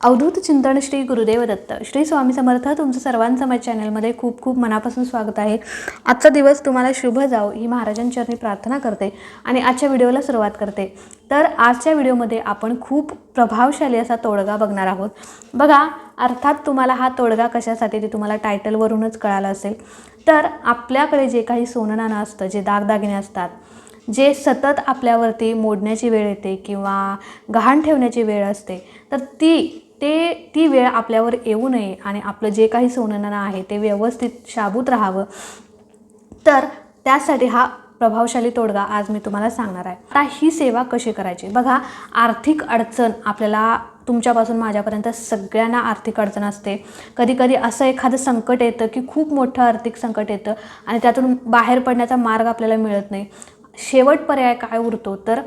अवधूत चिंतन श्री गुरुदेव दत्त. श्री स्वामी समर्थ तुमचं सर्वांचं माझ्या चॅनलमध्ये खूप खूप मनापासून स्वागत आहे. आजचा दिवस तुम्हाला शुभ जाओ ही महाराजांचरणी प्रार्थना करते आणि आजच्या व्हिडिओला सुरुवात करते. तर आजच्या व्हिडिओमध्ये आपण खूप प्रभावशाली असा तोडगा बघणार आहोत. बघा अर्थात तुम्हाला हा तोडगा कशासाठी ते तुम्हाला टायटलवरूनच कळालं असेल. तर आपल्याकडे जे काही सोनंनाणं असतं जे दागदागिने असतात जे सतत आपल्यावरती मोडण्याची वेळ येते किंवा गहाण ठेवण्याची वेळ असते तर ती ते ती वेळ आपल्यावर येऊ नये आणि आपलं जे काही सोनं आहे ते व्यवस्थित शाबूत राहावं. तर त्यासाठी हा प्रभावशाली तोडगा आज मी तुम्हाला सांगणार आहे. आता ही सेवा कशी करायची? बघा आर्थिक अडचण आपल्याला तुमच्यापासून माझ्यापर्यंत सगळ्यांना आर्थिक अडचण असते. कधी कधी असं एखादं संकट येतं की खूप मोठं आर्थिक संकट येतं आणि त्यातून बाहेर पडण्याचा मार्ग आपल्याला मिळत नाही. शेवट पर्याय काय उरतो? तर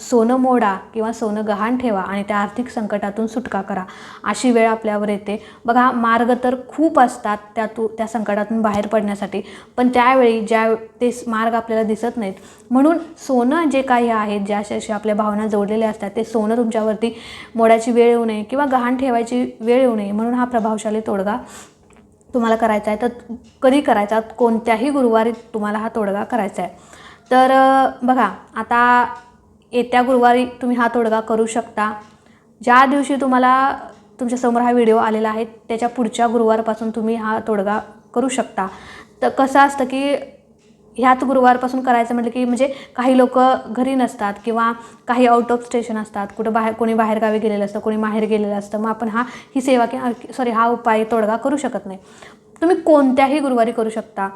सोनं मोडा किंवा सोनं गहाण ठेवा आणि त्या आर्थिक संकटातून सुटका करा. अशी वेळ आपल्यावर येते. बघा मार्ग तर खूप असतात त्यातू त्या संकटातून बाहेर पडण्यासाठी. पण त्यावेळी ज्या ते मार्ग आपल्याला दिसत नाहीत. म्हणून सोनं जे काही आहे ज्याशी अशा आपल्या भावना जोडलेल्या असतात ते सोनं तुमच्यावरती मोडाची वेळ येऊ नये किंवा गहाण ठेवायची वेळ येऊ नये. म्हणून हा प्रभावशाली तोडगा तुम्हाला करायचा आहे. तर कधी करायचा? कोणत्याही गुरुवारी तुम्हाला हा तोडगा करायचा आहे. तर बघा आता येत्या गुरुवारी तुम्ही हा तोडगा करू शकता. ज्या दिवशी तुम्हाला तुमच्यासमोर हा व्हिडिओ आलेला आहे त्याच्या पुढच्या गुरुवारपासून तुम्ही हा तोडगा करू शकता. तर कसं असतं की ह्याच गुरुवारपासून करायचं म्हटलं की म्हणजे काही लोक घरी नसतात किंवा काही आउट ऑफ स्टेशन असतात. कुठं बाहेर कोणी बाहेरगावी गेलेलं असतं कोणी माहेर गेलेलं असतं. मग आपण हा ही सेवा किंवा सॉरी हा उपाय तोडगा करू शकत नाही. तुम्ही कोणत्याही गुरुवारी करू शकता.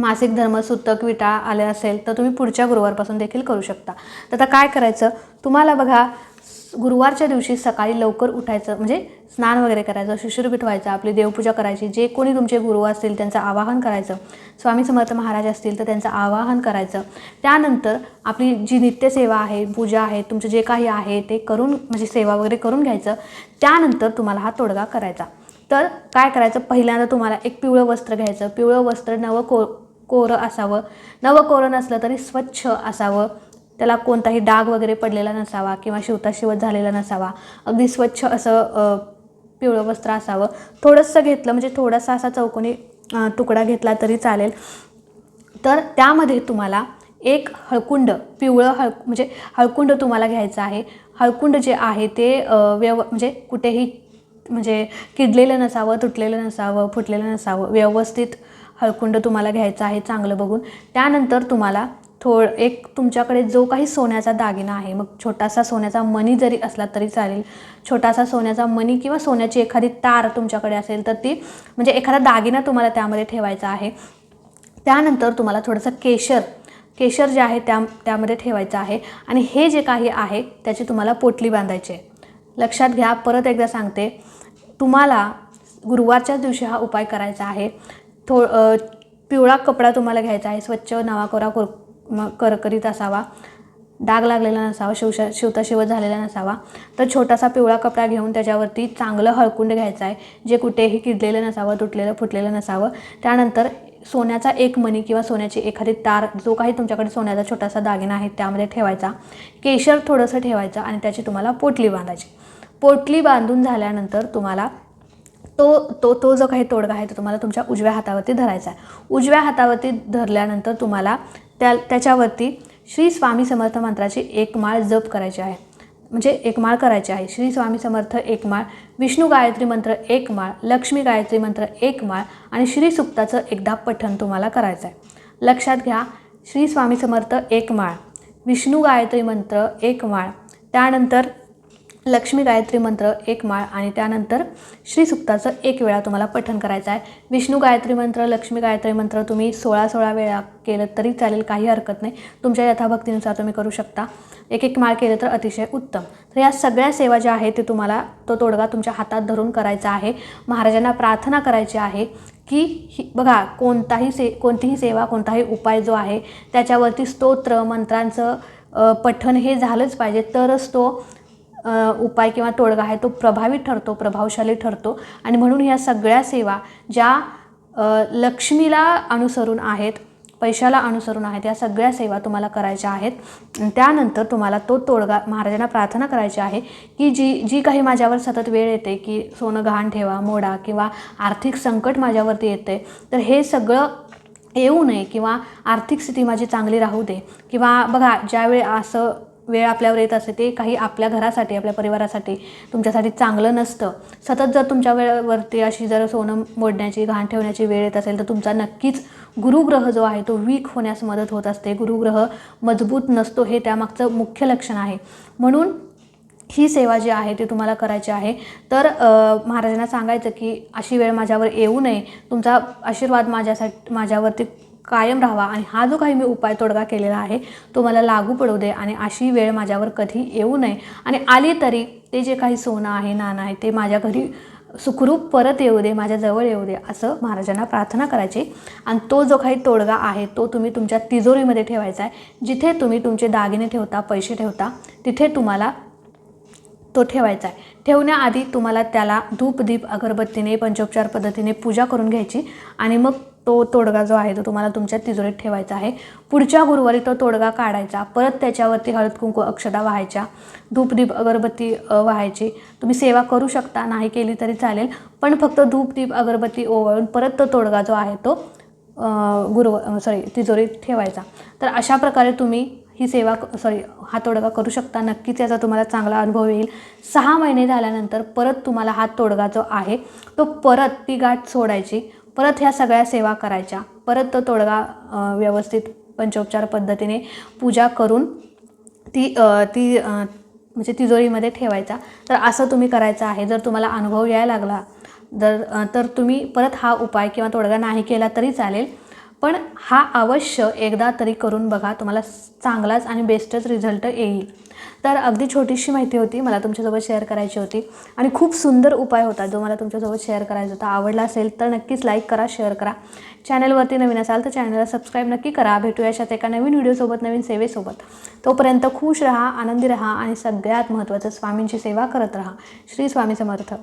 मासिक धर्म सुतक विटा आले असेल तर तुम्ही पुढच्या गुरुवारपासून देखील करू शकता. तर आता काय करायचं? तुम्हाला बघा गुरुवारच्या दिवशी सकाळी लवकर उठायचं म्हणजे स्नान वगैरे करायचं शिशिरपीठ व्हायचं आपली देवपूजा करायची जे कोणी तुमचे गुरु असतील त्यांचं आवाहन करायचं. स्वामी समर्थ महाराज असतील तर त्यांचं आवाहन करायचं. त्यानंतर आपली जी नित्यसेवा आहे पूजा आहे तुमचं जे काही आहे ते करून म्हणजे सेवा वगैरे करून घ्यायचं. त्यानंतर तुम्हाला हा तोडगा करायचा. तर काय करायचं? पहिल्यांदा तुम्हाला एक पिवळं वस्त्र घ्यायचं. पिवळं वस्त्र नवं को कोरं असावं. नवं कोरं नसलं तरी स्वच्छ असावं. त्याला कोणताही डाग वगैरे पडलेला नसावा किंवा शिवता शिवत झालेला नसावा. अगदी स्वच्छ असं पिवळं वस्त्र असावं. थोडंसं घेतलं म्हणजे थोडासा असा चौकोनी तुकडा घेतला तरी चालेल. तर त्यामध्ये तुम्हाला एक हळकुंड पिवळं हळ म्हणजे हळकुंड तुम्हाला घ्यायचं आहे. हळकुंड जे आहे ते व्यव म्हणजे कुठेही म्हणजे किडलेलं नसावं तुटलेलं नसावं फुटलेलं नसावं व्यवस्थित हळकुंड तुम्हाला घ्यायचं आहे चांगलं बघून. त्यानंतर तुम्हाला थोड एक तुमच्याकडे जो काही सोन्याचा दागिना आहे मग छोटासा सोन्याचा मणी जरी असला तरी चालेल. छोटासा सोन्याचा मणी किंवा सोन्याची एखादी तार तुमच्याकडे असेल तर ती म्हणजे एखादा दागिना तुम्हाला त्यामध्ये ठेवायचा आहे. त्यानंतर तुम्हाला थोडंसं केशर केशर जे आहे त्या त्यामध्ये ठेवायचं आहे. आणि हे जे काही आहे त्याची तुम्हाला पोटली बांधायची आहे. लक्षात घ्या परत एकदा सांगते. तुम्हाला गुरुवारच्या दिवशी हा उपाय करायचा आहे. थो पिवळा कपडा तुम्हाला घ्यायचा आहे स्वच्छ नवाकोरा कोर म- करकरीत असावा. डाग लागलेला नसावा शिवशा शिवता शिवत झालेला नसावा. तर छोटासा पिवळा कपडा घेऊन त्याच्यावरती चांगलं हळकुंड घ्यायचं आहे जे कुठेही किडलेलं नसावं तुटलेलं फुटलेलं नसावं. त्यानंतर सोन्याचा एक मणी किंवा सोन्याची एखादी तार जो काही तुमच्याकडे सोन्याचा छोटासा दागिना आहे त्यामध्ये ठेवायचा. केशर थोडंसं ठेवायचं आणि त्याची तुम्हाला पोटली बांधायची. पोटली बांधून झाल्यानंतर तुम्हाला तो तो तो जो काही तोडगा आहे तो तुम्हाला तुमच्या उजव्या हातावरती धरायचा आहे. उजव्या हातावरती धरल्यानंतर तुम्हाला त्या त्याच्यावरती श्री स्वामी समर्थ मंत्राची एक माळ जप करायची आहे. म्हणजे एक माळ करायची आहे. श्री स्वामी समर्थ एक माळ विष्णू गायत्री मंत्र एक माळ लक्ष्मी गायत्री मंत्र एक माळ आणि श्री सुक्ताचं एकदा पठण तुम्हाला करायचं आहे. लक्षात घ्या श्री स्वामी समर्थ एक माळ विष्णू गायत्री मंत्र एक माळ त्यानंतर लक्ष्मी गायत्री मंत्र एक माळ आणि त्यानंतर श्री सुक्ताचं एक वेळा तुम्हाला पठन करायचं आहे. विष्णू गायत्री मंत्र लक्ष्मी गायत्री मंत्र तुम्ही सोळा सोळा वेळा केलं तरी चालेल काही हरकत नाही. तुमच्या यथाभक्तीनुसार तुम्ही करू शकता. एक एक माळ केलं तर अतिशय उत्तम. तर या सगळ्या सेवा ज्या आहेत ते तुम्हाला तो तोडगा तुमच्या हातात धरून करायचा आहे. महाराजांना प्रार्थना करायची आहे की ही बघा कोणताही से कोणतीही सेवा कोणताही उपाय जो आहे त्याच्यावरती स्तोत्र मंत्रांचं पठन पठण हे झालंच पाहिजे. तरच तो उपाय किंवा तोडगा आहे तो प्रभावी ठरतो प्रभावशाली ठरतो. आणि म्हणून ह्या सगळ्या सेवा ज्या लक्ष्मीला अनुसरून आहेत पैशाला अनुसरून आहेत या सगळ्या सेवा तुम्हाला करायच्या आहेत. त्यानंतर तुम्हाला तो तोडगा महाराजांना प्रार्थना करायची आहे की जी जी काही माझ्यावर सतत वेळ येते की सोनं गहाण ठेवा मोडा किंवा आर्थिक संकट माझ्यावरती येते तर हे सगळं येऊ नये किंवा आर्थिक स्थिती माझी चांगली राहू दे. किंवा बघा ज्यावेळी असं वेळ आपल्यावर येत असते ते काही आपल्या घरासाठी आपल्या परिवारासाठी तुमच्यासाठी चांगलं नसतं. सतत जर तुमच्या वेळेवरती अशी जर सोनं मोडण्याची घाण ठेवण्याची वेळ येत असेल तर तुमचा नक्कीच गुरुग्रह जो आहे तो वीक होण्यास मदत होत असते. गुरुग्रह मजबूत नसतो हे त्यामागचं मुख्य लक्षण आहे. म्हणून ही सेवा जी आहे ती तुम्हाला करायची आहे. तर महाराजांना सांगायचं की अशी वेळ माझ्यावर येऊ नये. तुमचा आशीर्वाद माझ्यासाठी माझ्यावरती कायम राहावा आणि हा जो काही मी उपाय तोडगा केलेला आहे तो मला लागू पडू दे आणि अशी वेळ माझ्यावर कधी येऊ नये. आणि आली तरी ते जे काही सोनं आहे नाणं आहे ते माझ्या घरी सुखरूप परत येऊ दे माझ्याजवळ येऊ दे असं महाराजांना प्रार्थना करायची. आणि तो जो काही तोडगा आहे तो तुम्ही तुमच्या तिजोरीमध्ये ठेवायचा आहे. जिथे तुम्ही तुमचे दागिने ठेवता पैसे ठेवता तिथे तुम्हाला तो ठेवायचा आहे. ठेवण्याआधी तुम्हाला त्याला धूप दीप अगरबत्तीने पंचोपचार पद्धतीने पूजा करून घ्यायची आणि मग तो तोडगा जो आहे तो तुम्हाला तुमच्या तिजोरीत ठेवायचा आहे. पुढच्या गुरुवारी तो तोडगा काढायचा. परत त्याच्यावरती हळद कुंकू अक्षदा व्हायच्या. धूपदीप अगरबत्ती व्हायची वाहायची. तुम्ही सेवा करू शकता. नाही केली तरी चालेल. पण फक्त धूपदीप अगरबत्ती ओवाळून परत तो तोडगा जो आहे तो गुरुवार गुरु सॉरी तिजोरीत ठेवायचा. तर अशा प्रकारे तुम्ही ही सेवा सॉरी हा तोडगा करू शकता. नक्कीच याचा तुम्हाला चांगला अनुभव येईल. सहा महिने झाल्यानंतर परत तुम्हाला हा तोडगा जो आहे तो परत ती गाठ सोडायची. परत ह्या सगळ्या सेवा करायच्या. परत तो तोडगा व्यवस्थित पंचोपचार पद्धतीने पूजा करून ती ती म्हणजे तिजोरीमध्ये ठेवायचा. तर असं तुम्ही करायचं आहे. जर तुम्हाला अनुभव यायला लागला जर तर तुम्ही परत हा उपाय किंवा तोडगा नाही केला तरी चालेल. पण हा अवश्य एकदा तरी करून बघा तुम्हाला चांगलाच आणि बेस्टच रिझल्ट येईल. तर अगदी छोटीशी माहिती होती मला तुमच्यासोबत शेअर करायची होती. आणि खूप सुंदर उपाय होता जो मला तुमच्यासोबत शेअर करायचा होता. आवडला असेल तर नक्कीच लाईक करा शेअर करा. चॅनलवरती नवीन असाल तर चॅनलला सबस्क्राईब नक्की करा. भेटूयाशात एका नवीन व्हिडिओसोबत नवीन सेवेसोबत. तोपर्यंत खुश राहा आनंदी राहा आणि सगळ्यात महत्त्वाचं स्वामींची सेवा करत राहा. श्री स्वामी समर्थ.